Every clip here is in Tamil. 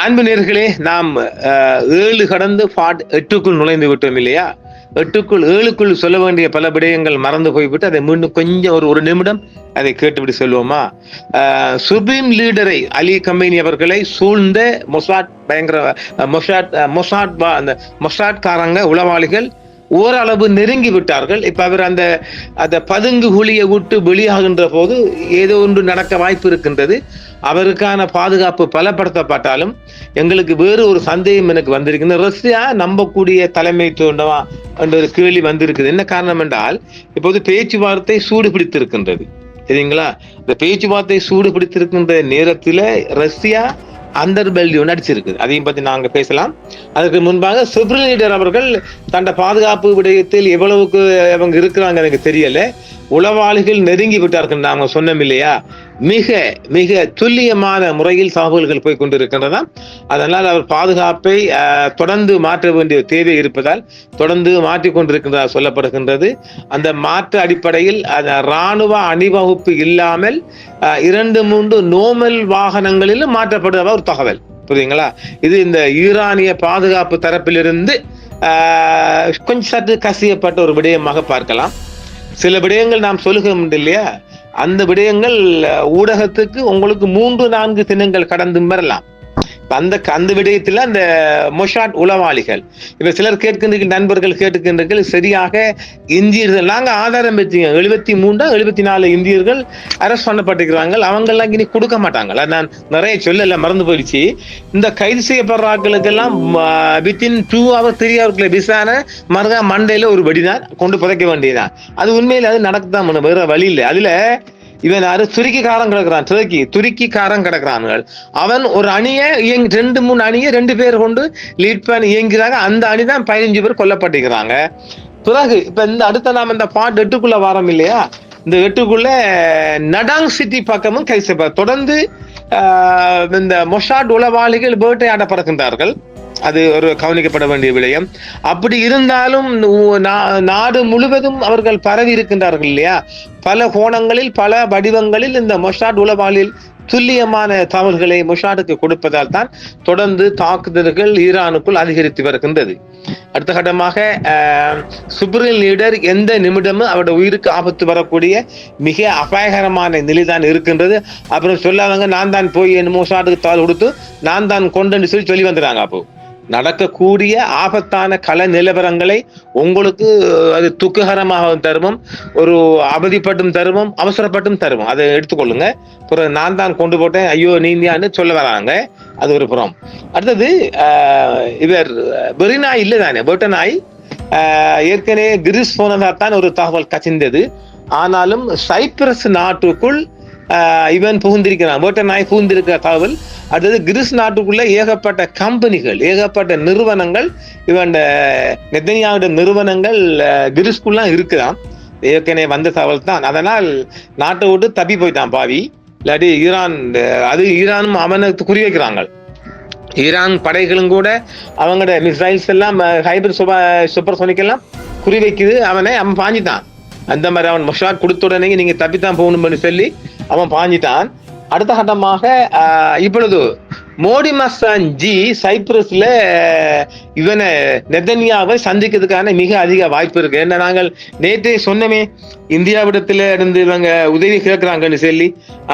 அன்பு நேர்களே நாம் ஏழு கடந்து பாட் எட்டுக்குள் நுழைந்து விட்டோம் இல்லையா? எட்டுக்குள் ஏழுக்குள் சொல்ல வேண்டிய பல விடயங்கள் மறந்து போய்விட்டு அதை மீண்டும் கொஞ்சம் ஒரு ஒரு நிமிடம் அதை கேட்டுவிட்டு சொல்வோமா? சுப்ரீம் லீடரை அலி கம்பெனி அவர்களை சூழ்ந்த மொசாட் பயங்கர மொசாட் மொசாட் அந்த மொசாட்காரங்க உளவாளிகள் ஓரளவு நெருங்கி விட்டார்கள். இப்ப அவர் அந்த அந்த பதுங்கு குழியை விட்டு வெளியாகின்ற போது ஏதோ ஒன்று நடக்க வாய்ப்பு இருக்கின்றது. அவருக்கான பாதுகாப்பு பலப்படுத்தப்பட்டாலும் எங்களுக்கு வேறு ஒரு சந்தேகம் எனக்கு வந்திருக்குது ரஷ்யா நம்பக்கூடிய தலைமைத்துவமா என்ற ஒரு கேள்வி வந்திருக்குது. என்ன காரணம் என்றால் இப்போது பேச்சுவார்த்தை சூடு பிடித்திருக்கின்றது சரிங்களா? இந்த பேச்சுவார்த்தை சூடு பிடித்திருக்கின்ற நேரத்தில் ரஷ்யா அண்டர் ஒன்று அடிச்சிருக்கு. அதையும் பற்றி நாங்கள் பேசலாம். அதுக்கு முன்பாக சுப்ரீம் லீடர் அவர்கள் தன்னை பாதுகாப்பு விடயத்தில் எவ்வளவுக்கு அவங்க இருக்கிறாங்க எனக்கு தெரியலை. உளவாளிகள் நெருங்கி விட்டார்கள் நாங்கள் சொன்னோம் இல்லையா? மிக மிக துல்லியமான முறையில் தகவல்கள் போய் கொண்டிருக்கின்றன. அதனால் அவர் பாதுகாப்பை தொடர்ந்து மாற்ற வேண்டிய தேவை இருப்பதால் தொடர்ந்து மாற்றிக் கொண்டிருக்கின்றதா சொல்லப்படுகின்றது. அந்த மாற்று அடிப்படையில் அந்த இராணுவ அணிவகுப்பு இல்லாமல் இரண்டு மூன்று நோமல் வாகனங்களிலும் மாற்றப்படுவதாக ஒரு தகவல். புரியுங்களா இது இந்த ஈரானிய பாதுகாப்பு தரப்பிலிருந்து கொஞ்சம் சற்று கசியப்பட்ட ஒரு விடயமாக பார்க்கலாம். சில விடயங்கள் நாம் சொல்லுகிறோம் இல்லையா? அந்த விடயங்கள் ஊடகத்துக்கு உங்களுக்கு மூன்று நான்கு தினங்கள் கடந்து வரலாம். அந்த அந்த விடயத்தில் அந்த மொஷாட் உளவாளிகள். இப்போ சிலர் கேட்கின்ற நண்பர்கள் கேட்டுக்கின்றீர்கள் சரியாக இந்தியர்கள் நாங்கள் ஆதாரம் பெற்றீங்க. எழுபத்தி மூன்றா எழுபத்தி நாலு இந்தியர்கள் அரெஸ்ட் பண்ணப்பட்டிருக்கிறாங்க அவங்கெல்லாம் இனி கொடுக்க மாட்டாங்க. நான் நிறைய சொல்லல மறந்து போயிடுச்சு. இந்த கைது செய்யப்படுற ஆட்களுக்கெல்லாம் வித்தின் டூ ஹவர் த்ரீ ஹவர்க்குள்ள விசாரணை மருதா மண்டையில் ஒரு வெடிதான் கொண்டு புதைக்க வேண்டியதான் அது உண்மையில் அது நடக்குதான் வேற வழி இல்லை. அதில் இவன் யாரு? துருக்கிக்காரன் கிடக்குறான். துருக்கி துருக்கிக்காரன் கிடக்குறான்கள் அவன் ஒரு அணியை இயங்கி ரெண்டு மூணு அணியை ரெண்டு பேர் கொண்டு லீட் பண்ணி இயங்கிறாங்க. அந்த அணி தான் பதினஞ்சு பேர் கொல்லப்பட்டிருக்கிறாங்க. பிறகு இப்ப இந்த அடுத்த நாம இந்த பாட் எட்டுக்குள்ள வாரம் இல்லையா? இந்த எட்டுக்குள்ள நடாங் சிட்டி பக்கமும் கைசப்ப தொடர்ந்து இந்த மொஷாட் உளவாளிகள் வேட்டையாட அது ஒரு கவனிக்கப்பட வேண்டிய விடயம். அப்படி இருந்தாலும் நா- நாடு முழுவதும் அவர்கள் பரவி இருக்கின்றார்கள் இல்லையா? பல கோணங்களில் பல வடிவங்களில் இந்த மொஷாட் உளவாளில் துல்லியமான தகவல்களை முஷாடுக்கு கொடுப்பதால் தான் தொடர்ந்து தாக்குதல்கள் ஈரானுக்குள் அதிகரித்து வருகின்றது. அடுத்த கட்டமாக ஆஹ், சுப்ரீம் லீடர் எந்த நிமிடமும் அவருடைய உயிருக்கு ஆபத்து வரக்கூடிய மிக அபாயகரமான நிலைதான் இருக்கின்றது. அப்புறம் சொல்லாதவங்க நான் தான் போய் என் மொஷாடுக்கு தாள் கொடுத்து நான் தான் கொண்டு சொல்லி சொல்லி வந்துடுறாங்க அப்போ. நடக்கக்கூடிய ஆபத்தான கல நிலவரங்களை உங்களுக்கு அது துக்ககரமாக தருமம் ஒரு அவதிப்பட்டும் தருமம் அவசரப்பட்டும் தருமம். அதை எடுத்துக்கொள்ளுங்க. பிறகு நான் தான் கொண்டு போட்டேன். ஐயோ நீந்தியான்னு சொல்ல வராங்க. அது ஒரு புறம். அடுத்தது இவர் வெறிநாய் இல்லை தானே? பொட்ட நாய். ஏற்கனவே கிரிஸ் போனதாக தான் ஒரு தகவல் கசிந்தது. ஆனாலும் சைப்ரஸ் நாட்டுக்குள் இவன் புகுந்திருக்கிறான். வேட்ட நாய் புகுந்திருக்கிற தகவல் அடுத்தது கிரிஸ் நாட்டுக்குள்ள ஏகப்பட்ட கம்பெனிகள் ஏகப்பட்ட நிறுவனங்கள் இவன் நெத்தனியாவுடைய நிறுவனங்கள் ஆஹ், இருக்கிறான். ஏற்கனவே வந்த தகவல் தான். அதனால் நாட்டை விட்டு தப்பி போயிட்டான் பாவி. இல்லாட்டி ஈரான் அது ஈரானும் அவனுக்கு குறி வைக்கிறாங்க. ஈரான் படைகளும் கூட அவங்களோட மிசைல்ஸ் எல்லாம் ஹைபர் சூப்பர் சோனிக் எல்லாம் குறி வைக்குது. அவனை அவன் பாஞ்சிட்டான். அந்த மாதிரி அவன் முஷாக் கொடுத்த உடனே நீங்க தப்பித்தான் போகணும்னு சொல்லி அவன் பாஞ்சிட்டான். அடுத்த கட்டமாக இப்பொழுது மோடி மஸ்தான் ஜி சைப்ரஸ்ல இவனை நெதன்யாவை சந்திக்கிறதுக்கான மிக அதிக வாய்ப்பு இருக்கு. என்ன நாங்கள் நேற்றே சொன்னமே இந்தியாவிடத்துல இருந்து இவங்க உதவி கேட்கிறாங்கன்னு சொல்லி.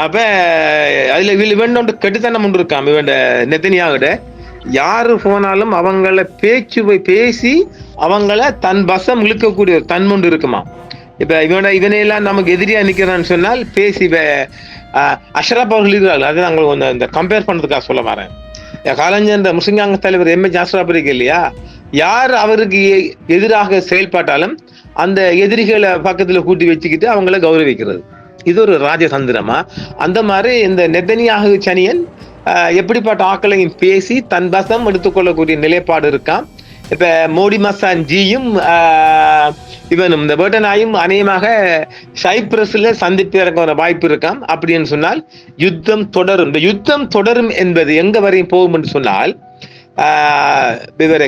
அப்ப அதுல இவள் இவன் ஒன்று கெட்டுத்தனம் ஒன்று இருக்கான் இவன் நெதன்யாவிட. யாரு போனாலும் அவங்கள பேச்சு பேசி அவங்கள தன் வசம் இழுக்கக்கூடிய ஒரு தன்முண்டு இருக்குமா இப்ப இவன இவனையெல்லாம் நமக்கு எதிரியா நிக்கிறான்னு சொன்னால் பேசி இப்ப அஷரப் அவர்கள் இருக்கிறார்கள். அதை நாங்கள் கொஞ்சம் இந்த கம்பேர் பண்றதுக்காக சொல்ல வரேன். கலைஞர் இந்த முஸ்லிங்காங்க தலைவர் எம் எச் அஷ்ரப் இருக்கு இல்லையா? யார் அவருக்கு எதிராக செயல்பட்டாலும் அந்த எதிரிகளை பக்கத்துல கூட்டி வச்சுக்கிட்டு அவங்கள கௌரவிக்கிறது. இது ஒரு ராஜதந்திரமா? அந்த மாதிரி இந்த நெத்தனியாக சனியன் எப்படிப்பட்ட ஆக்களையும் பேசி தன் வசம் எடுத்துக்கொள்ளக்கூடிய நிலைப்பாடு இருக்கான் இப்ப மோடி மசான் ஜியும் ஆஹ், இவனும் இந்த பேட்டனாயும் அநேகமாக சைப்ரஸ்ல சந்திப்பிறக்க வாய்ப்பு இருக்காம் அப்படின்னு சொன்னால் யுத்தம் தொடரும். இந்த யுத்தம் தொடரும் என்பது எங்க வரையும் போகும் என்று சொன்னால் ஆஹ்,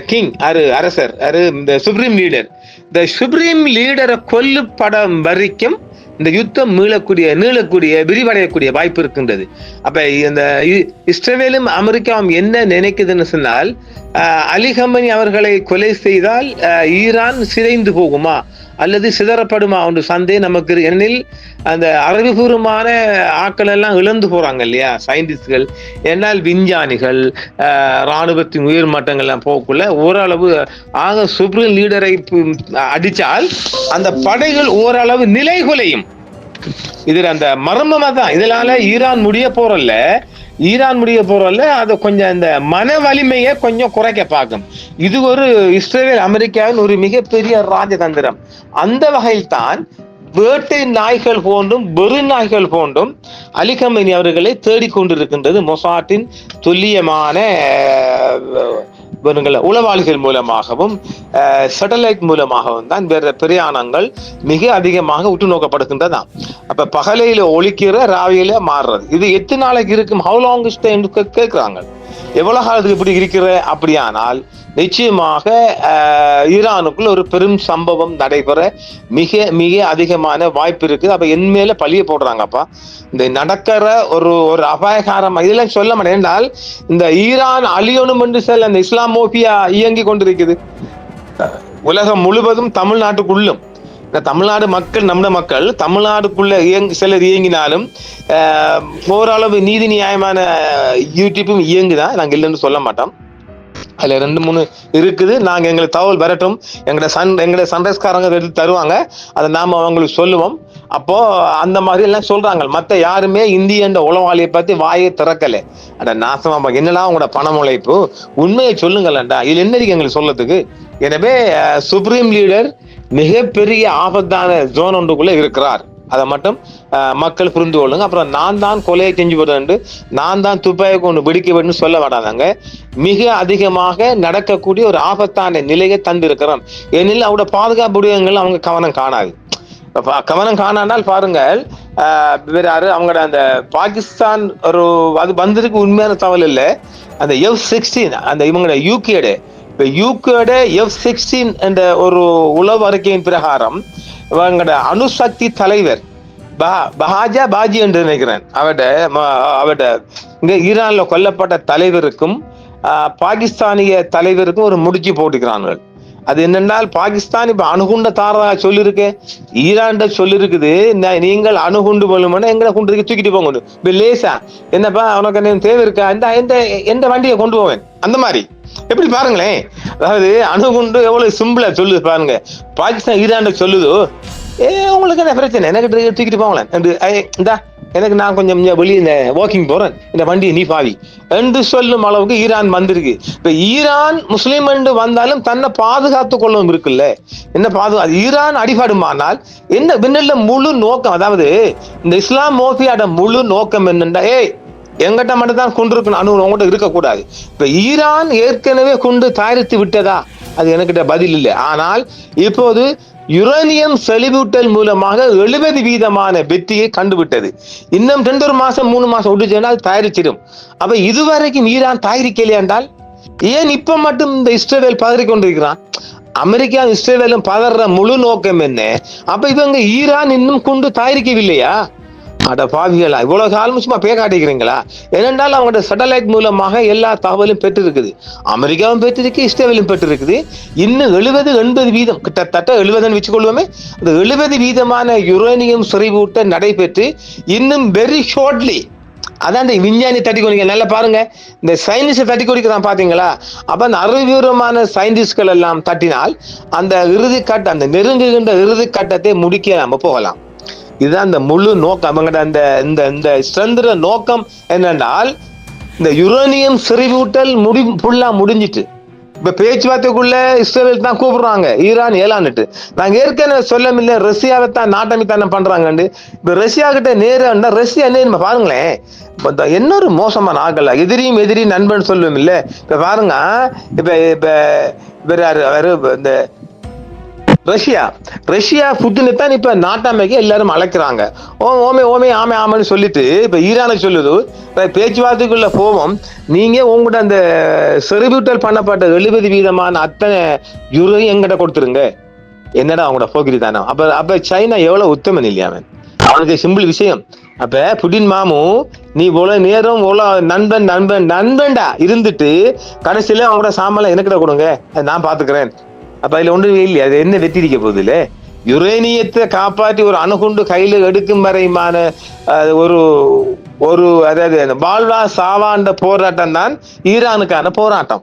கிங் அரு அரசர் அரு இந்த சுப்ரீம் லீடர் இந்த சுப்ரீம் லீடரை கொல்லுப்படம் வரைக்கும் இந்த யுத்தம் மீளக்கூடிய நீளக்கூடிய விரிவடையக்கூடிய வாய்ப்பு இருக்கின்றது. அப்ப இந்த இ- இஸ்ரேலும் அமெரிக்காவும் என்ன நினைக்குதுன்னு சொன்னால் ஆஹ், அலி கம்பெனி அவர்களை கொலை செய்தால் ஈரான் சிதைந்து போகுமா? அல்லது சிதறப்படுமா ஒன்று சந்தேகம் நமக்கு ஏனெனில் அந்த அறிவுபூர்வமான ஆட்கள் எல்லாம் இழந்து போறாங்க இல்லையா? சயின்டிஸ்ட்கள் என்னால் விஞ்ஞானிகள் ஆஹ், ராணுவத்தின் உயர் மட்டங்கள்லாம் போகக்குள்ள ஓரளவு ஆக சுப்ரீம் லீடரை அடித்தால் அந்த படைகள் ஓரளவு நிலைகுலையும் இதில் அந்த மர்மமாக தான் இதனால ஈரான் முடிய போறல்ல. ஈரான் முடிய போறல்ல அது கொஞ்சம் இந்த மன வலிமையை கொஞ்சம் குறைக்க பார்க்கும் இது ஒரு இஸ்ரேல் அமெரிக்காவின் ஒரு மிகப்பெரிய ராஜதந்திரம். அந்த வகையில் தான் வேட்டை நாய்கள் போன்றும் வெறு நாய்கள் போன்றும் அலிகமனி அவர்களை தேடிக்கொண்டிருக்கின்றது மொசாட்டின் துல்லியமான அஹ், இவனுங்கள உளவாளிகள் மூலமாகவும் சேட்டலைட் மூலமாகவும் தான் வேற பிரயாணங்கள் மிக அதிகமாக உற்று நோக்கப்படுகின்றதாம் அப்ப பகலையில ஒழிக்கிற ராவியில மாறுறது. இது எத்தனை நாளைக்கு இருக்கும். ஹவு லாங் என்று கேட்கிறாங்க. எவ்வளவு காலத்துக்கு இப்படி இருக்கிற? அப்படியானால் நிச்சயமாக அஹ், ஈரானுக்குள்ள ஒரு பெரும் சம்பவம் நடைபெற மிக மிக அதிகமான வாய்ப்பு இருக்குது. அப்ப என் மேல பழிய போடுறாங்கப்பா. இந்த நடக்கிற ஒரு ஒரு அபாயகாரம் இதெல்லாம் சொல்ல மாட்டேன். என்றால் இந்த ஈரான் அழியணும் என்று சில அந்த இஸ்லாம் இஸ்லாமோபியா இயங்கி கொண்டிருக்குது உலகம் முழுவதும் தமிழ்நாட்டுக்குள்ளும். இந்த தமிழ்நாடு மக்கள் நம்ம மக்கள் தமிழ்நாடுக்குள்ள இயங்கி சிலர் இயங்கினாலும் ஓரளவு நீதி நியாயமான யூடியூப்பும் இயங்குதான் நாங்கள் இல்லைன்னு சொல்ல மாட்டோம். அதுல ரெண்டு மூணு இருக்குது. நாங்க எங்களுக்கு தகவல் வரட்டும். எங்களோட சன் எங்களோட சன்ரைஸ்காரங்க எடுத்து தருவாங்க. அதை நாம அவங்களுக்கு சொல்லுவோம். அப்போ அந்த மாதிரி எல்லாம் சொல்றாங்க. மத்த யாருமே இந்தியன்ற உளவாளியை பத்தி வாயை திறக்கல. அட நாசமா என்னடா உங்களோட பண உழைப்பு உண்மையை சொல்லுங்களேன்டா. இதுல என்ன இருக்கு எங்களுக்கு சொல்லத்துக்கு எனவே சுப்ரீம் லீடர் மிகப்பெரிய ஆபத்தான ஜோன் ஒன்றுக்குள்ள இருக்கிறார். அதை மட்டும் மக்கள் புரிந்து கொள்ளுங்க. அப்புறம் நான் தான் கொலையை செஞ்சு விடுறேன் நான் தான் துப்பாக்கி கொண்டு வெடிக்க வேண்டும் சொல்ல வராதாங்க மிக அதிகமாக நடக்கக்கூடிய ஒரு ஆபத்தான நிலையை தந்திருக்கிறோம். ஏனெனில் அவரோட பாதுகாப்பு விடயங்கள் அவங்க கவனம் காணாது. கவனம் காணானால் பாருங்கள் வேறாரு வேற அவங்களோட அந்த பாகிஸ்தான் ஒரு அது வந்திருக்கு உண்மையான தகவல் இல்லை. அந்த எஃப் சிக்ஸ்டீன் அந்த இவங்களோட யூகேடு இப்போ யூகேட எஃப் சிக்ஸ்டீன் என்ற ஒரு உளவு அறிக்கையின் பிரகாரம் எங்களோட அணுசக்தி தலைவர் பஹா- பஹாஜா பாஜி என்று நினைக்கிறேன். அவட அவட இங்க ஈரான்ல கொல்லப்பட்ட தலைவருக்கும் பாகிஸ்தானிய தலைவருக்கும் ஒரு முடிச்சு போட்டுக்கிறார்கள் அது என்னென்னால் பாகிஸ்தான் இப்ப அணுகுண்ட தாரதா சொல்லிருக்கு. ஈரான் சொல்லிருக்குது நீங்கள் அணுகுண்டு போலுமென்னா எங்களை குண்டுக்கு தூக்கிட்டு போங்க. இப்ப லேசா என்னப்பா உனக்கு என்ன தேவை இருக்கா? இந்த எந்த எந்த வண்டியை கொண்டு போவேன்? அந்த மாதிரி. எப்படி பாருங்களேன்? அதாவது அணுகுண்டு எவ்வளவு சிம்பிளா சொல்லுது பாருங்க. பாகிஸ்தான் ஈரான் சொல்லுதோ ஏ உங்களுக்கு என்ன பிரச்சனை? எனக்கு தூக்கிட்டு போங்களேன். இந்தா எனக்கு நான் கொஞ்சம் வெளியே இந்த வாக்கிங் போறேன். இந்த வண்டியை நீ பாவி. என்று சொல்லும் அளவுக்கு ஈரான் வந்திருக்கு. இப்ப ஈரான் முஸ்லீம் என்று வந்தாலும் தன்னை பாதுகாத்து கொள்ளவும் இருக்குல்ல. என்ன பாதுகா ஈரான் அடிபாடுமானால் என்ன பின்னல்ல முழு நோக்கம் அதாவது இந்த இஸ்லாம் மோஃபியாட முழு நோக்கம் என்னண்டா? ஏய் எங்கிட்ட மட்டும் தான் குண்டு இருக்கணும் அணு உங்கள்கிட்ட இருக்கக்கூடாது. இப்போ ஈரான் ஏற்கனவே குண்டு தயாரித்து விட்டதா? அது எனக்கிட்ட பதில் இல்லை. ஆனால் இப்போது யுரேனியம் செறிவூட்டல் மூலமாக எழுபது வீதமான வெற்றியை கண்டுவிட்டது. இன்னும் ரெண்டு ஒரு மாசம் மூணு மாசம் விட்டுச்சுன்னா அது தயாரிச்சிடும் அப்ப இதுவரைக்கும் ஈரான் தயாரிக்கலையா என்றால் ஏன் இப்ப மட்டும் இந்த இஸ்ரேவேல் பதறி கொண்டிருக்கிறான் அமெரிக்கா இஸ்ரேவேலும் பதற முழு நோக்கம் என்ன? அப்ப இவங்க ஈரான் இன்னும் கொண்டு தயாரிக்கவில்லையா அட பாவிகளா இவ்வளவு காலம் சும்மா பே காட்டிக்கிறீங்களா? ஏனென்றால் அவங்களோட சேட்டலைட் மூலமாக எல்லா தகவலும் பெற்றிருக்குது. அமெரிக்காவும் பெற்றிருக்கு இஸ்ரேலும் பெற்றிருக்குது. இன்னும் எழுபது எண்பது வீதம் கிட்டத்தட்ட எழுபதுன்னு வச்சுக்கொள்வோமே அந்த எழுபது வீதமான யுரேனியம் செறிவூட்ட நடைபெற்று இன்னும் வெரி ஷார்ட்லி அதான் இந்த விஞ்ஞானி தட்டி கொடுங்க நல்லா பாருங்க இந்த சயின்டிஸ்ட் தட்டி கொடுக்கிறான் பாத்தீங்களா? அப்ப அந்த அறிவுபூர்வமான சயின்டிஸ்ட்கள் எல்லாம் தட்டினால் அந்த இறுதி கட்ட அந்த நெருங்குகின்ற இறுதி கட்டத்தை முடிக்க நம்ம போகலாம். இதுதான் இந்த முழு நோக்கம். அவங்களோட அந்த இந்த இந்த சந்திர நோக்கம் என்னென்றால் இந்த யுரேனியம் செறிவூட்டல் முடி ஃபுல்லாக முடிஞ்சிட்டு இப்போ பேச்சுவார்த்தைக்குள்ள இஸ்ரேல் தான் கூப்பிடுறாங்க ஈரான் ஏலான்னுட்டு. நாங்கள் ஏற்கனவே சொல்லமில்ல ரஷ்யாவை தான் நாட்டமித்தானம் பண்ணுறாங்கண்டு இப்போ ரஷ்யா கிட்ட நேரம்னா ரஷ்யா நம்ம பாருங்களேன். இப்போ இந்த இன்னொரு மோசமான ஆகல எதிரியும் எதிரி நண்பன் சொல்லுவோம் இல்லை இப்போ பாருங்க இப்போ இப்போ வேற யார் இந்த ரஷ்யா. ரஷ்யா புட்டினை தான் இப்ப நாட்டாமைக்கு எல்லாரும் அழைக்கிறாங்க. ஓ ஓமே ஓமே ஆமே ஆமைன்னு சொல்லிட்டு இப்ப ஈரானுக்கு சொல்லுது. இப்ப பேச்சுவார்த்தைக்குள்ள போவோம். நீங்க உங்கள்கிட்ட அந்த செறிவூட்டல் பண்ணப்பட்ட எழுபது வீதமான அத்தனை யுரையும் எங்கிட்ட கொடுத்துருங்க. என்னடா அவங்களோட போக்கிரி தானே அப்ப அப்ப சைனா எவ்வளவு உத்தமன் இல்லையா அவன்? அவனுக்கு சிம்பிள் விஷயம். அப்ப புடின் மாமு நீ இவ்வளவு நேரம் இவ்வளவு நண்பன் நண்பன் நண்பன்டா இருந்துட்டு கடைசியில அவங்களோட சாமலை எனக்கிட்ட கொடுங்க. நான் பாத்துக்கிறேன். அப்ப அதுல ஒன்றுமே இல்லையா. அது என்ன வெற்றிடிக்க போகுது இல்ல யுரேனியத்தை காப்பாற்றி ஒரு அணுகுண்டு கையில எடுக்கும் வரையுமான ஒரு ஒரு அதாவது அந்த வாழ்வா சாவாண்ட போராட்டம் தான் ஈரானுக்கான போராட்டம்.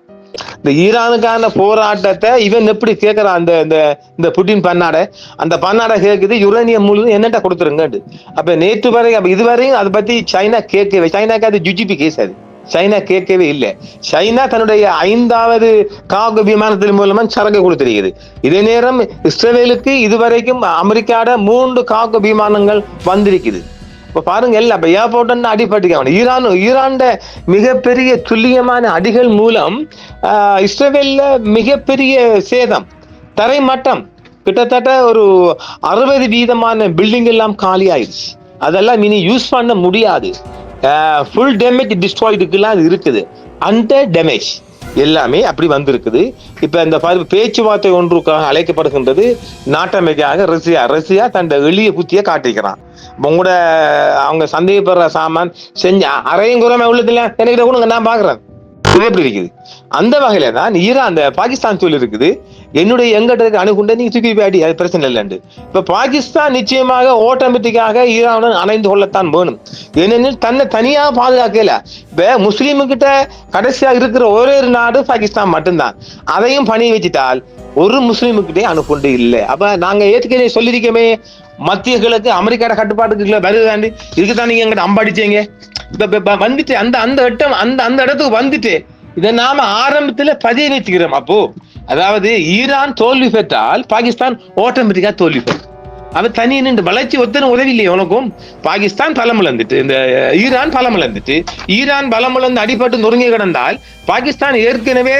இந்த ஈரானுக்கான போராட்டத்தை இவன் எப்படி கேட்கறான் அந்த இந்த இந்த புட்டின் பன்னாடை. அந்த பன்னாடை கேட்குது யுரேனியம் முழுதும் என்னட்ட கொடுத்துருங்கட்டு அப்ப நேற்று வரை அப்ப இதுவரையும் அதை பத்தி சைனா கேட்கவே சைனாக்கு அது ஜுஜிபி கேஸ் அது. சைனா கேட்கவே இல்லை. சைனா தன்னுடைய ஐந்தாவது காக விமானத்தின் மூலமா சரக்கு கொடுத்திருக்கிறது. இதே நேரம் இஸ்ரேலுக்கு இதுவரைக்கும் அமெரிக்காட மூன்று காக விமானங்கள் வந்திருக்குது. இப்ப பாருங்க எல்லாம் இப்ப ஏர்போர்ட்னு அடிபட்டுக்காங்க ஈரான் ஈரான்ட மிகப்பெரிய துல்லியமான அடிகள் மூலம் ஆஹ், மிகப்பெரிய சேதம் தரைமட்டம் கிட்டத்தட்ட ஒரு அறுபது வீதமான பில்டிங் எல்லாம் காலி ஆயிடுச்சு அதெல்லாம் இனி யூஸ் பண்ண முடியாது. ஃபுல் டேமேஜ் டிஸ்ட்ராய்டுக்கெல்லாம் அது இருக்குது. அந்த டேமேஜ் எல்லாமே அப்படி வந்திருக்குது. இப்போ இந்த பேச்சுவார்த்தை ஒன்றுக்காக அழைக்கப்படுகின்றது நாட்டமைக்காக ரஷ்யா. ரஷ்யா தன் எளிய புத்தியை காட்டிக்கிறான். உங்களோட அவங்க சந்தேகப்படுற சாமான் செஞ்சு அரையும் குறைமை உள்ளதுல எனக்கு கொடுங்க நான் பார்க்குறேன் இது எப்படி இருக்குது. அந்த வகையில தான் ஈரான் அந்த பாகிஸ்தான் சொல்லி இருக்குது. என்னுடைய எங்கிட்ட இருக்க அணுகுண்டை நீங்க தூக்கி போய் அது பிரச்சனை இல்லைண்டு இப்ப பாகிஸ்தான் நிச்சயமாக ஆட்டோமேட்டிக்காக ஈரானுடன் அணைந்து கொள்ளத்தான் வேணும். ஏனெனில் தன்னை தனியா பாதுகாக்கல. இப்ப முஸ்லீமு கிட்ட கடைசியா இருக்கிற ஒரே ஒரு நாடு பாகிஸ்தான் மட்டும்தான். அதையும் பணி வச்சுட்டால் ஒரு முஸ்லீமுக்கிட்டே அணுகுண்டு இல்லை. அப்ப நாங்க ஏற்கனவே சொல்லியிருக்கோமே மத்திய கிழக்கு அமெரிக்காட கட்டுப்பாட்டுக்கு வருதாண்டி இதுக்குதான் நீங்க எங்கிட்ட அம்பாடிச்சீங்க. இப்ப வந்துட்டு அந்த அந்த இடம் அந்த அந்த இடத்துக்கு வந்துட்டு இதை நாம ஆரம்பத்துல பதிய நிறுத்திக்கிறோம் அப்போ. அதாவது ஈரான் தோல்வி பெற்றால் பாகிஸ்தான் ஆட்டோமேட்டிக்கா தோல்வி பெறும். அவ தனி நின்று வளர்ச்சி ஒத்தனை உதவி இல்லையே உனக்கும். பாகிஸ்தான் பலம் இழந்துட்டு இந்த ஈரான் பலம் இழந்துட்டு ஈரான் பலம் இழந்து அடிபட்டு நொறுங்கி கிடந்தால் பாகிஸ்தான் ஏற்கனவே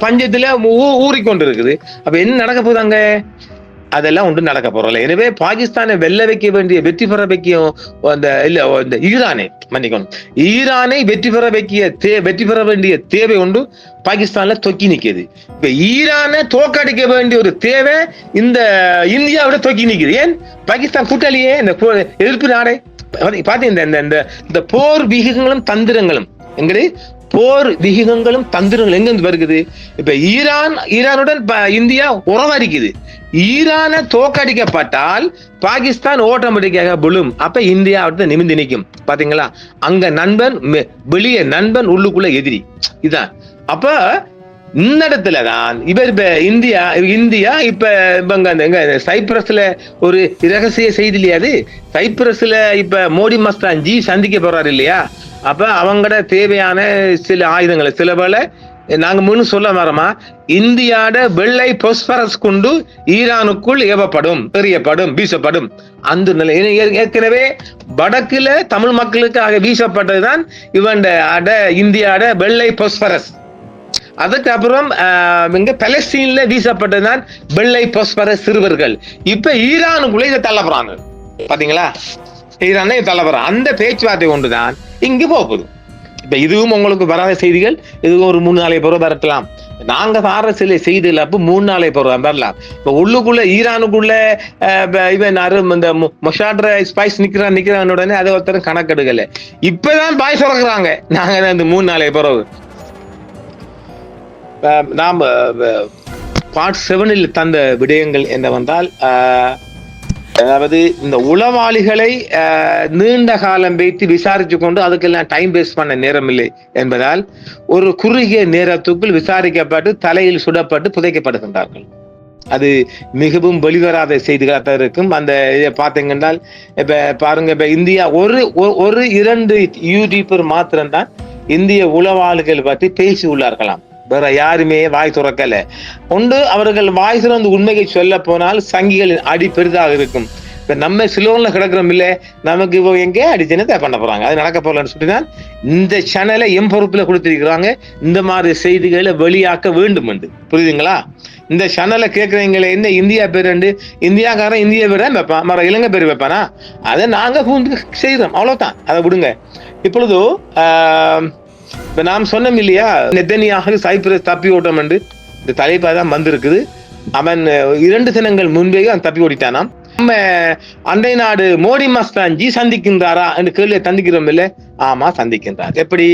பஞ்சத்துல ஊ- ஊறிக்கொண்டிருக்குது. அப்ப என்ன நடக்க போகுது அங்க? அதெல்லாம் ஒன்றும் நடக்க போறல எனவே பாகிஸ்தானை வெல்ல வைக்க வேண்டிய வெற்றி பெற வைக்கும் அந்த இல்ல இந்த ஈரானை மன்னிக்கணும். ஈரானை வெற்றி பெற வைக்கிய தே வெற்றி பெற வேண்டிய தேவை ஒன்று பாகிஸ்தான்ல தொக்கி நிக்குது இப்ப ஈரானை தோக்கடிக்க வேண்டிய ஒரு தேவை இந்த இந்தியாவோட தொக்கி நிற்குது. ஏன்? பாகிஸ்தான் கூட்டாளியே இந்த எதிர்ப்பு நாடே. பாத்தீங்க இந்த- இந்த இந்த இந்த போர் விகிதங்களும் தந்திரங்களும். எங்கடி? போர் விகிதங்களும் தந்திரங்களும் எங்கிருந்து வருகிறது இப்ப ஈரான் ஈரானுடன் இந்தியா இந்தியா இருக்குது ஈரானை தோக்கடிக்கப்பட்டால் பாகிஸ்தான் ஓட்டோமேட்டிக்காக விழும். அப்ப இந்தியா நிமிந்து நிற்கும். பாத்தீங்களா? அங்க நண்பன் மெ- வெளியே நண்பன் உள்ளுக்குள்ள எதிரி. இதுதான் அப்ப இந்த இடத்துல தான் இவர் இப்ப இந்தியா இந்தியா இப்ப இவங்க எங்க சைப்ரஸ்ல ஒரு ரகசிய செய்தி இல்லையா அது? சைப்ரஸ்ல இப்ப மோடி மஸ்தான் ஜி சந்திக்க போறாரு இல்லையா? அப்ப அவங்களோட தேவையான சில ஆயுதங்களை சில வேளை நாங்க முன்னு சொல்ல வரோமா? இந்தியாட வெள்ளை பொஸ்பரஸ் குண்டு ஈரானுக்குள் ஏவப்படும் எறியப்படும் வீசப்படும். அந்த நிலை ஏற்கனவே வடக்குல தமிழ் மக்களுக்காக வீசப்பட்டதுதான் இவன் அட இந்தியாட வெள்ளை பொஸ்பரஸ் அதுக்கப்புறம் இங்க பலஸ்தீன்ல வீசப்பட்டதுதான் வெள்ளை பொஸ்பரஸ் சிறுவர்கள். இப்ப ஈரானுக்குள்ள இதை தள்ளப்படுறாங்க பாத்தீங்களா? ஈரான் தள்ளப்படுறான் அந்த பேச்சுவார்த்தை ஒன்றுதான் இங்கு போகுது. இப்ப இதுவும் உங்களுக்கு வராத செய்திகள் இதுவும் ஒரு மூணு நாளைய பிறகு வரட்டலாம். நாங்க வர சில செய்திகள் அப்ப மூணு நாளை பிறகு வரலாம். இப்ப உள்ளுக்குள்ள ஈரானுக்குள்ள இவன் அரும் இந்த மொ- மொஷாட்ர ஸ்பைஸ் நிக்கிறான் நிக்கிறான் உடனே அதை ஒருத்தரும் கணக்கெடுக்கல. இப்பதான் பாய் சுரக்குறாங்க. நாங்க இந்த மூணு நாளைய பிறகு அஹ் நாம் பார்ட் செவனில் தந்த விடயங்கள் என்ன வந்தால் ஆஹ் அதாவது இந்த உளவாளிகளை நீண்ட காலம் வைத்து விசாரித்து கொண்டு அதுக்கெல்லாம் டைம் வேஸ்ட் பண்ண நேரம் இல்லை என்பதால் ஒரு குறுகிய நேரத்துக்குள் விசாரிக்கப்பட்டு தலையில் சுடப்பட்டு புதைக்கப்படுகின்றார்கள். அது மிகவும் வெளிவராத செய்திகளாக தான் இருக்கும். அந்த இதை பார்த்தீங்கன்னா இப்ப பாருங்க இப்ப இந்தியா ஒரு ஒரு- ஒரு இரண்டு யூடியூபர் மாத்திரம்தான் இந்திய உளவாளிகள் பற்றி பேசி உள்ளார்களாம் வேற யாருமே வாய் துறக்கல. ஒன்று அவர்கள் வாய் திறந்து உண்மையை சொல்ல போனால் சங்கிகளின் அடி பெரிதாக இருக்கும். இப்ப நம்ம சிலோன்ல கிடக்குறோம் இல்ல நமக்கு இப்போ எங்கே அடிச்சுன்னு பண்ண போறாங்க? அது நடக்க போகலன்னு சொல்லிதான் இந்த சேனலை எம் பொறுப்புல கொடுத்திருக்கிறாங்க. இந்த மாதிரி செய்திகளை வெளியாக்க வேண்டும் என்று புரியுதுங்களா? இந்த சேனலை கேட்குறீங்களே என்ன இந்தியா பேர் இந்தியாக்காரன் இந்திய பேர் தான் வைப்பான். மற இலங்கை பேர் வைப்பானா? அதை நாங்க பூந்து செய்யறோம் அவ்வளவுதான். அதை விடுங்க. இப்பொழுது ஆஹ், இப்ப நாம் சொன்னோம் இல்லையா நெத்தனியாக சைப்ரஸ் தப்பி ஓட்டம் என்று. இந்த தலைப்பா தான் வந்திருக்குது. அவன் இரண்டு தினங்கள் முன்பே அவன் தப்பி ஓடிட்டானாம். நம்ம அண்டை நாடு மோடி மஸ்தான்ஜி சந்திக்கின்றாரா என்று கேள்வியை சந்திக்கிறோம் இல்ல? ஆமா சந்திக்கின்றார். எப்படி?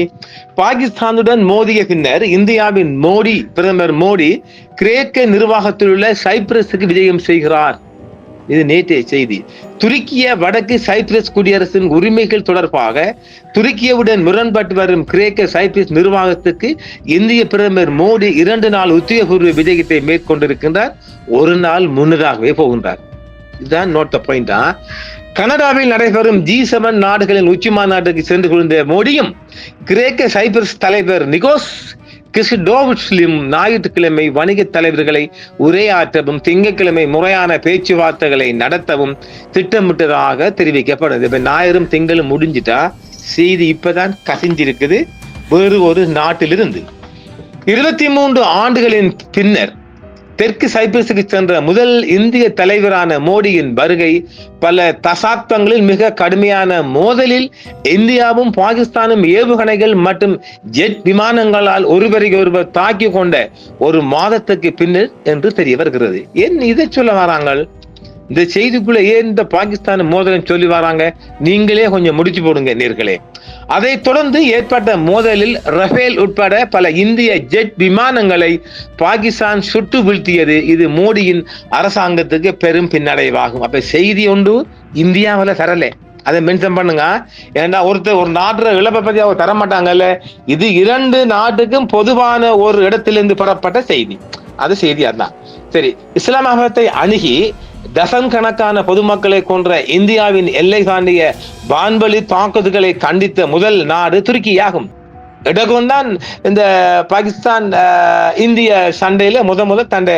பாகிஸ்தானுடன் மோதிய பின்னர் இந்தியாவின் மோடி பிரதமர் மோடி கிரேக்க நிர்வாகத்தில் உள்ள சைப்ரஸுக்கு விஜயம் செய்கிறார். இது நேற்றைய செய்தி. துருக்கிய வடக்கு சைப்ரஸ் குடியரசின் உரிமைகள் தொடர்பாக துருக்கியவுடன் முரண்பட்டு வரும் கிரேக்க சைப்ரஸ் நிர்வாகத்துக்கு இந்திய பிரதமர் மோடி இரண்டு நாள் உத்தியோகபூர்வ விஜயத்தை மேற்கொண்டிருக்கின்றார். ஒரு நாள் முன்னதாகவே போகின்றார். இதுதான் நோட் த பாயிண்டா கனடாவில் நடைபெறும் ஜி செவன் நாடுகளின் உச்சி மாநாட்டுக்கு சென்று கொண்ட மோடியும் கிரேக்க சைப்ரஸ் தலைவர் நிகோஸ் கிறிஸ்டோவிஸ்லிம் ஞாயிற்றுக்கிழமை வணிக தலைவர்களை உரையாற்றவும் திங்கட்கிழமை முறையான பேச்சுவார்த்தைகளை நடத்தவும் திட்டமிட்டதாக தெரிவிக்கப்படுது. இப்போ ஞாயிறும் திங்களும் முடிஞ்சிட்டா செய்தி இப்பதான் கசிஞ்சிருக்குது வேறு ஒரு நாட்டிலிருந்து. இருபத்தி மூன்று ஆண்டுகளின் பின்னர் தெற்கு சைப்ரஸுக்கு சென்ற முதல் இந்திய தலைவரான மோடியின் வருகை பல தசாப்தங்களில் மிக கடுமையான மோதலில் இந்தியாவும் பாகிஸ்தானும் ஏவுகணைகள் மற்றும் ஜெட் விமானங்களால் ஒருவரை ஒருவர் தாக்கி கொண்ட ஒரு மாதத்துக்கு பின்னர் என்று தெரிய வருகிறது. என் இதை சொல்ல வராங்கள்? இந்த செய்திக்குள்ள ஏன் இந்த பாகிஸ்தான் மோதலம் சொல்லி வராங்க? நீங்களே கொஞ்சம் முடிச்சு போடுங்க நேர்களே. அதைத் தொடர்ந்து ஏற்பட்ட மோதலில் ரஃபேல் உட்பட பல இந்திய ஜெட் விமானங்களை பாகிஸ்தான் சுட்டு வீழ்த்தியது. இது மோடியின் அரசாங்கத்துக்கு பெரும் பின்னடைவாகும். அப்ப செய்தி ஒன்று இந்தியாவில் தரல. அதை மென்ஷன் பண்ணுங்க. ஏன்னா ஒருத்தர் ஒரு நாட்டு இழப்பை பத்தி அவர் தர மாட்டாங்கல்ல இது இரண்டு நாட்டுக்கும் பொதுவான ஒரு இடத்திலிருந்து பெறப்பட்ட செய்தி. அது செய்தி தான் சரி இஸ்லாமாபாத்தை அணுகி டசன் கணக்கான பொதுமக்களை கொன்ற இந்தியாவின் எல்லை தாண்டிய வான்வழி தாக்குதல்களை கண்டித்த முதல் நாடு துருக்கியாகும். இடகம் தான் இந்த பாகிஸ்தான் இந்திய சண்டையில முத முத தன்னை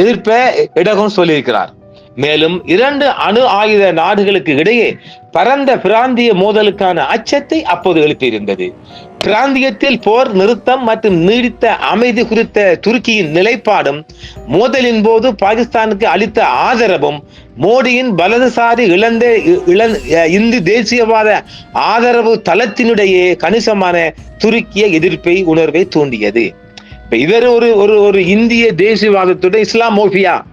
எதிர்ப்பை இடகம் சொல்லியிருக்கிறார். மேலும் இரண்டு அணு ஆயுத நாடுகளுக்கு இடையே பரந்த பிராந்திய மோதலுக்கான அச்சத்தை அப்போது எழுப்பியிருந்தது பிராந்தியத்தில் போர் நிறுத்தம் மற்றும் நீடித்த அமைதி குறித்த துருக்கியின் நிலைப்பாடும் மோதலின் போது பாகிஸ்தானுக்கு அளித்த ஆதரவும் மோடியின் வலதுசாரி இழந்த இந்து தேசியவாத ஆதரவு தளத்தினுடையே கணிசமான துருக்கிய எதிர்ப்பை உணர்வை தூண்டியது. இவர் ஒரு ஒரு ஒரு இந்திய தேசியவாதத்துடைய இஸ்லாமோபியா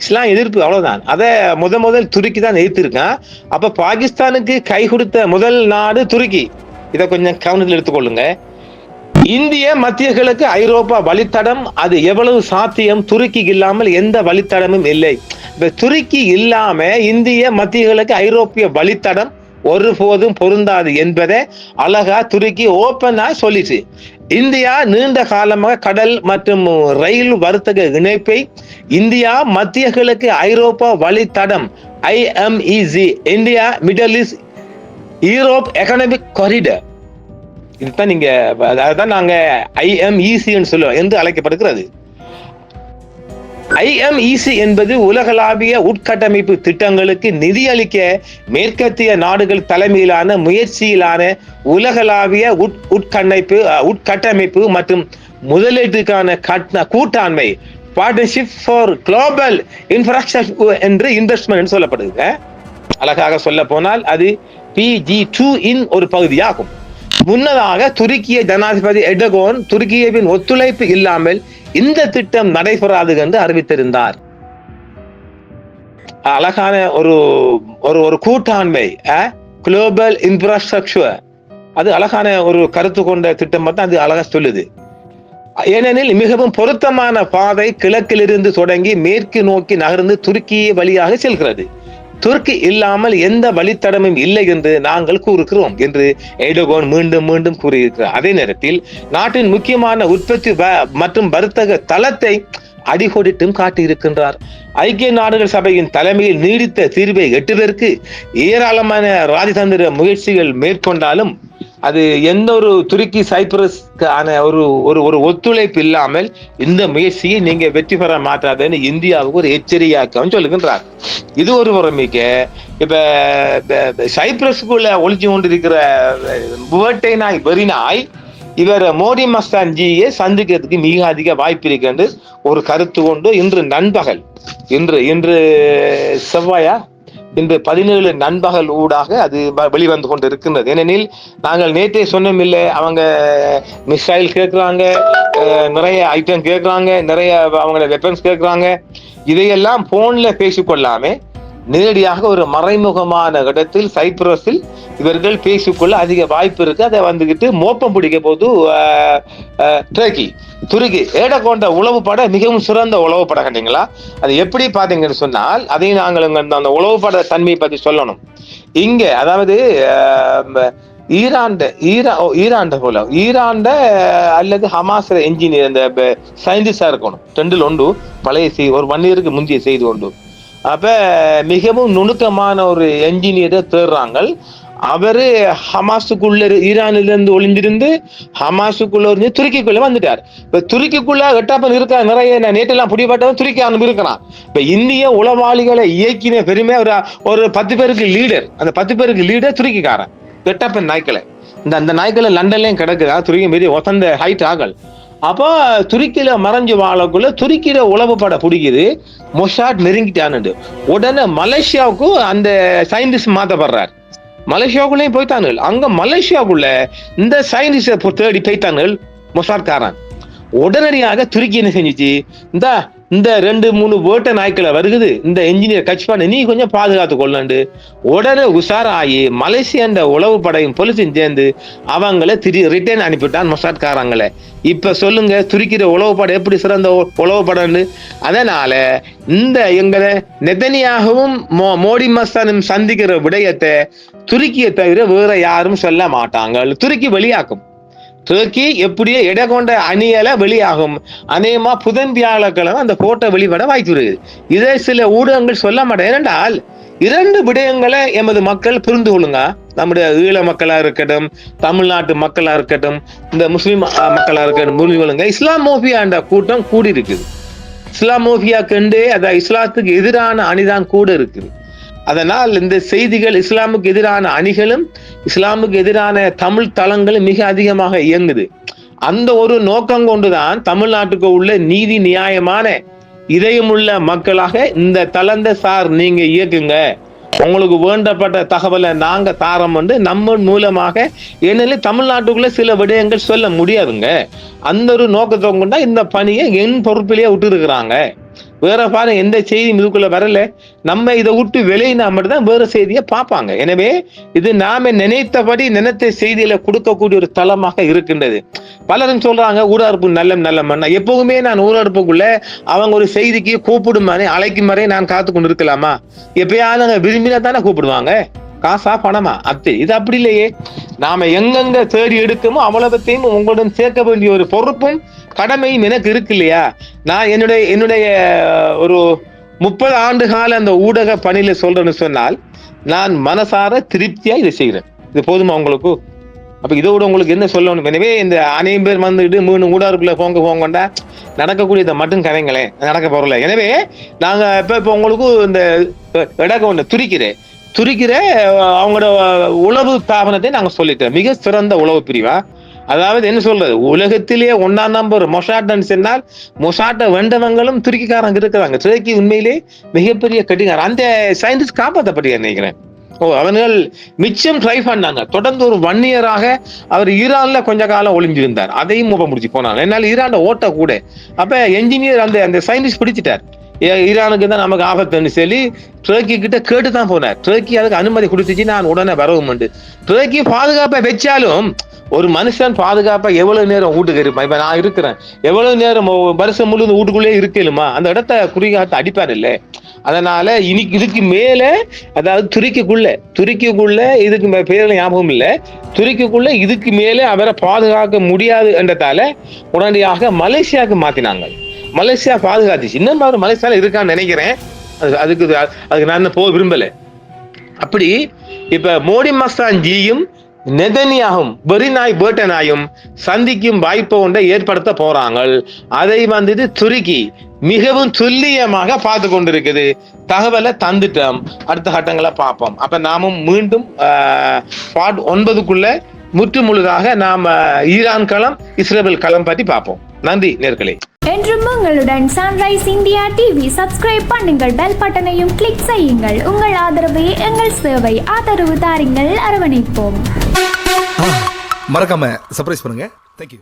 இஸ்லாம் எதிர்ப்பு அவ்வளவுதான். அதை முத முதல் துருக்கி தான் எதிர்த்திருக்கான். அப்ப பாகிஸ்தானுக்கு கை கொடுத்த முதல் நாடு துருக்கி. இதை கொஞ்சம் கவனத்தில் எடுத்துக்கொள்ளுங்க. இந்திய மத்திய கிழக்கு ஐரோப்பா வழித்தடம் அது எவ்வளவு சாத்தியம்? துருக்கி இல்லாமல் எந்த வழித்தடமும் இல்லை. இப்ப துருக்கி இல்லாம இந்திய மத்திய கிழக்கு ஐரோப்பிய வழித்தடம் ஒருபோதும் பொருந்தாது என்பதை அழகா துருக்கி ஓப்பனா சொல்லிச்சு. இந்தியா நீண்ட காலமாக கடல் மற்றும் ரயில் வர்த்தக இணைப்பை இந்தியா மத்திய கிழக்கு ஐரோப்பா வழித்தடம் IMEC India middle east Europe economic corridor இதுதான் நீங்க அதான் நாங்க ஐஎம்இசின்னு சொல்லுவோம் என்று அழைக்கப்படுகிறது. ஐஎம்இசி என்பது உலகளாவிய உட்கட்டமைப்பு திட்டங்களுக்கு நிதியளிக்க மேற்கத்திய நாடுகள் தலைமையிலான முயற்சியிலான உலகளாவிய உட் உட்கட்டமைப்பு மற்றும் முதலீட்டுக்கான கூட்டாண்மை பார்ட்னர்ஷிப் ஃபார் குளோபல் இன்ஃப்ராஸ்ட்ரக்சர் என்று இன்வெஸ்ட்மெண்ட் சொல்லப்படுது அழகாக சொல்ல போனால் அது பிஜி டூ இன் ஒரு பகுதியாகும். முன்னதாக துருக்கிய ஜனாதிபதி எடகோன் துருக்கியவின் ஒத்துழைப்பு இல்லாமல் இந்த திட்டம் நடைபெறாது என்று அறிவித்திருந்தார். அழகான ஒரு ஒரு ஒரு கூட்டாண்மை குளோபல் இன்ஃப்ராஸ்ட்ரக்சர் அது அழகான ஒரு கருத்து கொண்ட திட்டம் மட்டும் அது அழகா சொல்லுது. ஏனெனில் மிகவும் பொருத்தமான பாதை கிழக்கிலிருந்து தொடங்கி மேற்கு நோக்கி நகர்ந்து துருக்கிய வழியாக செல்கிறது. துருக்கி இல்லாமல் எந்த வழித்தடமும் இல்லை என்று நாங்கள் கூறுகிறோம் என்று எய்டோகோன் மீண்டும் மீண்டும் கூறியிருக்கிறார். அதே நேரத்தில் நாட்டின் முக்கியமான உற்பத்தி வ- மற்றும் வர்த்தக தளத்தை அடிகோடிட்டும் காட்டியிருக்கின்றார். ஐக்கிய நாடுகள் சபையின் தலைமையில் நீடித்த தீர்வை எட்டுவதற்கு ஏராளமான ராஜதந்திர முயற்சிகள் மேற்கொண்டாலும் அது எந்த ஒரு துருக்கி சைப்ரஸ்க்கான ஒரு ஒரு ஒரு ஒத்துழைப்பு இல்லாமல் இந்த முயற்சியை நீங்க வெற்றி பெற மாட்டாதுன்னு இந்தியாவுக்கு ஒரு எச்சரிக்கையாகவும் சொல்லுகின்றார். இது ஒரு புறமிக்க இப்ப சைப்ரஸ்குள்ள இப்ப ஒளிச்சு கொண்டிருக்கிற வேட்டை நாய் வெறி நாய் இவர் மோடி மஸ்தான்ஜியை சந்திக்கிறதுக்கு மிக அதிக வாய்ப்பு இருக்கின்ற ஒரு கருத்து கொண்டு இன்று நண்பகல் இன்று இன்று செவ்வாயா? இன்று பதினேழு நண்பகல் ஊடாக அது வெளிவந்து கொண்டு இருக்கின்றது ஏனெனில் நாங்கள் நேற்றே சொன்னோம் இல்லை அவங்க மிசைல் கேட்குறாங்க நிறைய ஐட்டம் கேட்குறாங்க நிறைய அவங்களோட வெப்பன்ஸ் கேட்குறாங்க. இதையெல்லாம் ஃபோனில் பேசிக்கொள்ளாமல் நேரடியாக ஒரு மறைமுகமான இடத்தில் சைப்ரஸில் இவர்கள் பேசிக்கொள்ள அதிக வாய்ப்பு இருக்கு. அதை வந்துகிட்டு மோப்பம் பிடிக்க போது ஆஹ், துருக்கி ஏட கொண்ட உளவு பட மிகவும் சிறந்த உளவு படம் கண்டிங்களா? அது எப்படி பாத்தீங்கன்னு சொன்னால் அதையும் நாங்கள் அந்த- உளவு பட தன்மையை பத்தி சொல்லணும். இங்க அதாவது ஈராண்ட ஈரா ஓ, போல ஈராண்ட அல்லது ஹமாஸ் என்ஜினியர் இந்த சயின்டிஸ்டா இருக்கணும். ரெண்டில் ஒன்று பழைய செய்தி ஒரு ஒன் இயருக்கு முந்தைய செய்தி ஒன்று. அப்ப மிகவும் நுணுக்கமான ஒரு என்ஜினியரை தேடுறாங்க அவரு ஹமாஸுக்குள்ள ஈரானிலிருந்து ஈரானில ஒளிஞ்சிருந்து ஹமாஸுக்குள்ள இருந்து துருக்கிக்குள்ள வந்துட்டார். இப்ப துருக்கிக்குள்ள எட்டாப்பன் இருக்கா நிறைய நான் நேற்றெல்லாம் பிடிபட்டவன் துருக்கி அவன் இருக்கிறான் இப்ப இந்திய உளவாளிகளை இயக்கின பெருமை ஒரு ஒரு பத்து பேருக்கு லீடர் அந்த பத்து பேருக்கு லீடர் துருக்கிக்காரன். எட்டாப்பன் நாய்க்களை. இந்த அந்த நாய்க்களை லண்டன்லயும் கிடக்குதா. துருக்கி மீறி ஒசந்த ஹைட் ஆகல். அப்போ துருக்கியில மறைஞ்சு வாழக்குள்ள துருக்கியில உளவு பட பிடிக்குது. மொஷாட் நெருங்கிட்டான்னு உடனே மலேசியாவுக்கு அந்த சயின்டிஸ்ட் மாத்தப்படுறார். மலேசியாவுக்குள்ளேயும் போய்த்தானுகள் அங்க மலேசியாவுக்குள்ள இந்த சயின்டிஸ்ட தேடி போய்த்தானுகள் மொஷாட்காரன். உடனடியாக துருக்கி என்ன செஞ்சிச்சு? இந்த இந்த ரெண்டு மூணு வேட்ட நாய்க்களை வருகுது. இந்த என்ஜினியர் கட்ச் பண்ண. நீ கொஞ்சம் பாதுகாத்து கொள்ளண்டு. உடனே உஷாராகி மலேசியாண்ட உளவு படையும் போலீஸும் சேர்ந்து அவங்கள திரு ரிட்டர்ன் அனுப்பிட்டான் மொசாட்காரங்களை. இப்ப சொல்லுங்க துருக்கிற உளவு படம் எப்படி சிறந்த உளவு படம்னு அதனால இந்த எங்களை நெதனியாகவும் மோ மோடி மஸ்தானும் சந்திக்கிற விடயத்தை துருக்கியை தவிர வேற யாரும் சொல்ல மாட்டாங்க. துருக்கி வெளியாக்கும். துருக்கி எப்படியோ எடை கொண்ட அணியல வெளியாகும். அநேகமா புதன் வியாழக்கிழமை அந்த போட்டோ வெளிப்பட வாய்ப்பு இருக்குது இதை சில ஊடகங்கள் சொல்ல மாட்டேன். ஏனென்றால் இரண்டு விடயங்களை எமது மக்கள் புரிந்து கொள்ளுங்க. நம்முடைய ஈழ மக்களா இருக்கட்டும் தமிழ்நாட்டு மக்களா இருக்கட்டும் இந்த முஸ்லீம் மக்களா இருக்கட்டும் புரிந்து கொள்ளுங்க. இஸ்லாம் என்ற கூட்டம் கூடி இருக்குது இஸ்லாமோபியா கண்டு அதான் இஸ்லாத்துக்கு எதிரான அணிதான் கூட இருக்குது. அதனால் இந்த செய்திகள் இஸ்லாமுக்கு எதிரான அணிகளும் இஸ்லாமுக்கு எதிரான தமிழ் தளங்களும் மிக அதிகமாக இயங்குது. அந்த ஒரு நோக்கம் கொண்டுதான் தமிழ்நாட்டுக்கு உள்ள நீதி நியாயமான இதயமுள்ள மக்களாக இந்த தளந்த சார் நீங்க இயக்குங்க. உங்களுக்கு வேண்டப்பட்ட தகவலை நாங்க தாரம் வந்து நம்ம மூலமாக ஏனெனில் தமிழ்நாட்டுக்குள்ள சில விடயங்கள் சொல்ல முடியாதுங்க. அந்த ஒரு நோக்கத்தை கொண்டா இந்த பணியை என் பொறுப்பிலேயே விட்டு இருக்கிறாங்க வேற பாருங்க எந்த செய்தியும் இதுக்குள்ள வரல. நம்ம இதை விட்டு வெளியினா மட்டும்தான் வேற செய்தியை பார்ப்பாங்க. எனவே இது நாம நினைத்தபடி நினைத்த செய்தியில கொடுக்கக்கூடிய ஒரு தளமாக இருக்கின்றது. பலரும் சொல்றாங்க ஊரார்ப்பு நல்ல நல்ல மண்ணா எப்பவுமே நான் ஊரார்ப்புக்குள்ள அவங்க ஒரு செய்திக்கு கூப்பிடுமானே அழைக்கும் வரை நான் காத்து கொண்டு இருக்கலாமா எப்பயாவது விரும்பினா தானே கூப்பிடுவாங்க? காசா பணமா? அத்து இது அப்படி இல்லையே. நாம எங்கெங்க தேடி எடுக்கமோ அவ்வளவத்தையும் உங்களுடன் சேர்க்க வேண்டிய ஒரு பொறுப்பும் கடமையும் எனக்கு இருக்கு இல்லையா? நான் என்னுடைய என்னுடைய ஒரு முப்பது ஆண்டு கால அந்த ஊடக பணியில சொல்றேன்னு சொன்னால் நான் மனசார திருப்தியா இதை செய்கிறேன் இது போதுமா உங்களுக்கு? அப்ப இதோட உங்களுக்கு என்ன சொல்லணும்? எனவே இந்த அனைவரும் பேர் வந்துட்டு மூணு ஊடாருக்குள்ள போங்க போங்கண்டா நடக்கக்கூடியதை மட்டும் கதைங்களேன் நடக்க போறல எனவே நாங்க இப்ப இப்ப உங்களுக்கு இந்த இடக்க ஒண்ணு துரிக்கிறேன். துருக்கிற அவங்களோட உளவு தாபனத்தை நாங்கள் சொல்லிட்டோம். மிக சிறந்த உளவு பிரிவா. அதாவது என்ன சொல்றது? உலகத்திலேயே ஒன்னாம் நம்பர் மொசாட்டன் சொன்னால் மொசாட்டை வெண்டவங்களும் துருக்கிக்காரங்க இருக்கிறாங்க. துருக்கி உண்மையிலே மிகப்பெரிய கட்டிக்காரன் அந்த சயின்டிஸ்ட் காப்பாற்றப்பட்டு நினைக்கிறேன். ஓ அவர்கள் மிச்சம் ட்ரை பண்ணாங்க. தொடர்ந்து ஒரு ஒன் இயராக அவர் ஈரான்ல கொஞ்ச காலம் ஒளிஞ்சிருந்தார். அதையும் மூப்ப முடிச்சு போனாங்க. என்னால் ஈரான்ல ஓட்ட கூட அப்ப என்ஜினியர் அந்த அந்த சயின்டிஸ்ட் பிடிச்சிட்டார். ஈரானுக்கு தான் நமக்கு ஆபத்துன்னு சொல்லி துருக்கி கிட்ட கேட்டு தான் போனேன் துருக்கி அதுக்கு அனுமதி கொடுத்துச்சு நான் உடனே வரவும் துருக்கி பாதுகாப்பை வச்சாலும் ஒரு மனுஷன் பாதுகாப்பா எவ்வளவு நேரம் வீட்டுக்கு இருப்பான்? இப்ப நான் இருக்கிறேன். எவ்வளவு நேரம் வருஷம் முழுவதும் வீட்டுக்குள்ளே இருக்கலுமா? அந்த இடத்த குறிகாட்டு அடிப்பார் இல்லை. அதனால இனி இதுக்கு மேல அதாவது துருக்கிக்குள்ள துருக்கிக்குள்ள இதுக்கு மே- பேர்ல ஞாபகம் இல்லை. துருக்கிக்குள்ள இதுக்கு மேலே அவரை பாதுகாக்க முடியாது என்றதால உடனடியாக மலேசியாவுக்கு மாத்தினாங்க. மலேசியா பாதுகாத்துச்சு. இன்னும் அவர் மலேசியால இருக்கான்னு நினைக்கிறேன். அது- அதுக்கு அதுக்கு நான் போக விரும்பல. அப்படி இப்ப மோடி மஸ்தான் ஜியும் நெதனியாகும் பெரிநாய் பேட்டனாயும் சந்திக்கும் வாய்ப்பு ஒன்றை ஏற்படுத்த போறாங்க அதை வந்துட்டு துருக்கி மிகவும் துல்லியமாக பார்த்து கொண்டிருக்குது. தகவலை தந்துட்டோம். அடுத்த கட்டங்களை பார்ப்போம். அப்ப நாமும் மீண்டும் பாட் ஒன்பதுக்குள்ள முற்று முழுதாக நாம ஈரான் களம் இஸ்ரேல் களம் பற்றி பார்ப்போம். நன்றி நேர்களே. என்றும் உங்களுடன் சன்ரைஸ் இந்தியா டிவி சப்ஸ்கிரைப் பண்ணுங்கள் பெல் பட்டனையும் கிளிக் செய்யுங்கள். உங்கள் ஆதரவே எங்கள் சேவை ஆதரவு தாருங்கள் அரவணைப்போம். மறக்காம சர்ப்ரைஸ் பண்ணுங்க. தேங்க்யூ